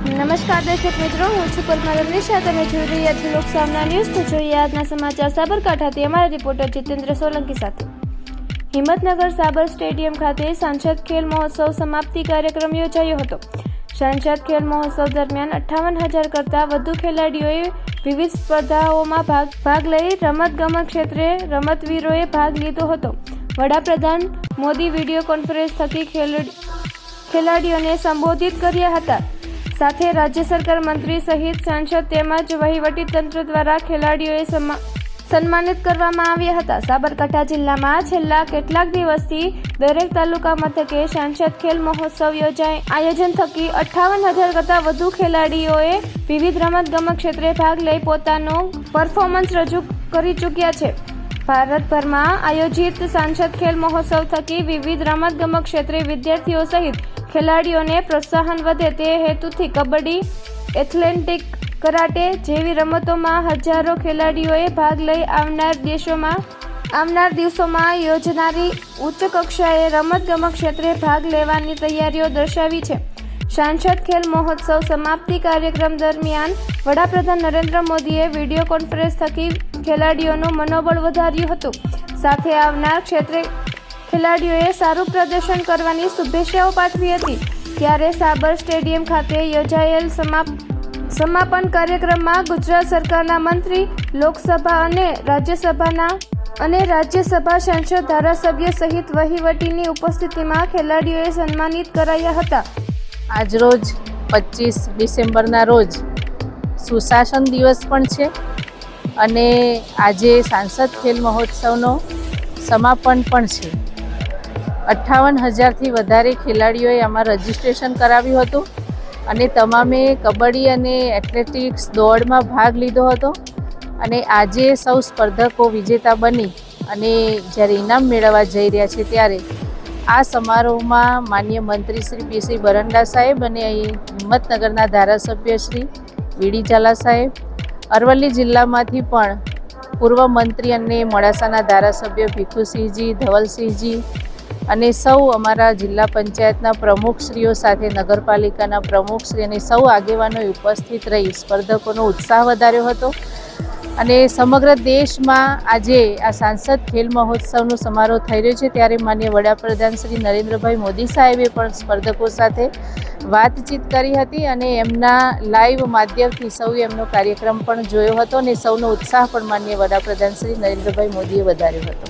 નમસ્કાર દર્શક મિત્રો, હું છું પલમા રમનેશા તમે જોઈ રહ્યા છો લોકસામના ન્યૂઝ. તો જોઈએ આજના સમાચાર સાબરકાંઠાથી અમારા રિપોર્ટર જીતેન્દ્ર સોલંકી સાથે. હિંમતનગર સાબર સ્ટેડિયમ ખાતે સાંસદ ખેલ મહોત્સવ સમાપ્તિ કાર્યક્રમ યોજાયો હતો. સાંસદ ખેલ મહોત્સવ દરમિયાન અઠ્ઠાવન હજાર કરતાં વધુ ખેલાડીઓએ વિવિધ સ્પર્ધાઓમાં ભાગ ભાગ લઈ રમતગમત ક્ષેત્રે રમતવીરોએ ભાગ લીધો હતો. વડાપ્રધાન મોદી વીડિયો કોન્ફરન્સ થકી ખેલાડીઓને સંબોધિત કર્યા હતા. સાથે રાજ્ય સરકાર મંત્રી સહિત સાંસદ તેમજ વહીવટી તંત્ર દ્વારા ખેલાડીઓએ સન્માનિત કરવામાં આવ્યા હતા. સાબરકાંઠા જિલ્લામાં છેલ્લા કેટલાક દિવસથી દરેક તાલુકા મથકે સાંસદ ખેલ મહોત્સવ યોજાય. આયોજન થકી અઠ્ઠાવન હજાર કરતાં વધુ ખેલાડીઓએ વિવિધ રમતગમત ક્ષેત્રે ભાગ લઈ પોતાનું પરફોર્મન્સ રજૂ કરી ચૂક્યા છે. ભારતભરમાં આયોજિત સાંસદ ખેલ મહોત્સવ થકી વિવિધ રમતગમત ક્ષેત્રે વિદ્યાર્થીઓ સહિત ખેલાડીઓને પ્રોત્સાહન વધે તે હેતુથી કબડ્ડી, એથ્લેટિક કરાટે જેવી રમતોમાં હજારો ખેલાડીઓએ ભાગ લઈ આવનાર દેશોમાં, આવનાર દિવસોમાં યોજનારી ઉચ્ચ કક્ષાએ રમતગમત ક્ષેત્રે ભાગ લેવાની તૈયારીઓ દર્શાવી છે. સાંસદ ખેલ મહોત્સવ સમાપ્તિ કાર્યક્રમ દરમિયાન વડાપ્રધાન નરેન્દ્ર મોદીએ વીડિયો કોન્ફરન્સ થકી ખેલાડીઓનું મનોબળ વધાર્યું હતું. સાથે આવનાર ક્ષેત્રે ખેલાડીઓએ સારું પ્રદર્શન કરવાની શુભેચ્છાઓ પાઠવી હતી. ત્યારે સાબર સ્ટેડિયમ ખાતે યોજાયેલ સમાપ, સમાપન કાર્યક્રમમાં ગુજરાત સરકારના મંત્રી, લોકસભા અને રાજ્યસભાના, અને રાજ્યસભા સાંસદ ધારાસભ્ય સહિત વહીવટીની ઉપસ્થિતિમાં ખેલાડીઓએ સન્માનિત કરાયા હતા. આજરોજ પચીસ ડિસેમ્બરના રોજ સુશાસન દિવસ પણ છે અને આજે સાંસદ ખેલ મહોત્સવનો સમાપન પણ છે. અઠ્ઠાવન હજારથી વધારે ખેલાડીઓએ આમાં રજીસ્ટ્રેશન કરાવ્યું હતું અને તમામે કબડ્ડી અને એથ્લેટિક્સ દોડમાં ભાગ લીધો હતો. અને આજે સૌ સ્પર્ધકો વિજેતા બની અને જ્યારે ઇનામ મેળવવા જઈ રહ્યા છે ત્યારે આ સમારોહમાં માન્ય મંત્રી શ્રી પીસી બરંડા સાહેબ અને અહીં હિંમતનગરના ધારાસભ્ય શ્રી વીડી ઝાલા સાહેબ, અરવલ્લી જિલ્લામાંથી પણ પૂર્વ મંત્રી અને મોડાસાના ધારાસભ્ય ભીખુસિંહજી, ધવલસિંહજી અને સૌ અમારા જિલ્લા પંચાયતના પ્રમુખશ્રીઓ સાથે નગરપાલિકાના પ્રમુખશ્રી અને સૌ આગેવાનો ઉપસ્થિત રહી સ્પર્ધકોનો ઉત્સાહ વધાર્યો હતો. અને સમગ્ર દેશમાં આજે આ સાંસદ ખેલ મહોત્સવનો સમારોહ થઈ રહ્યો છે. ત્યારે માન્ય વડાપ્રધાન શ્રી નરેન્દ્રભાઈ મોદી સાહેબે પણ સ્પર્ધકો સાથે વાતચીત કરી હતી અને એમના લાઈવ માધ્યમથી સૌએ એમનો કાર્યક્રમ પણ જોયો હતો અને સૌનો ઉત્સાહ પણ માન્ય વડાપ્રધાન શ્રી નરેન્દ્રભાઈ મોદીએ વધાર્યો હતો.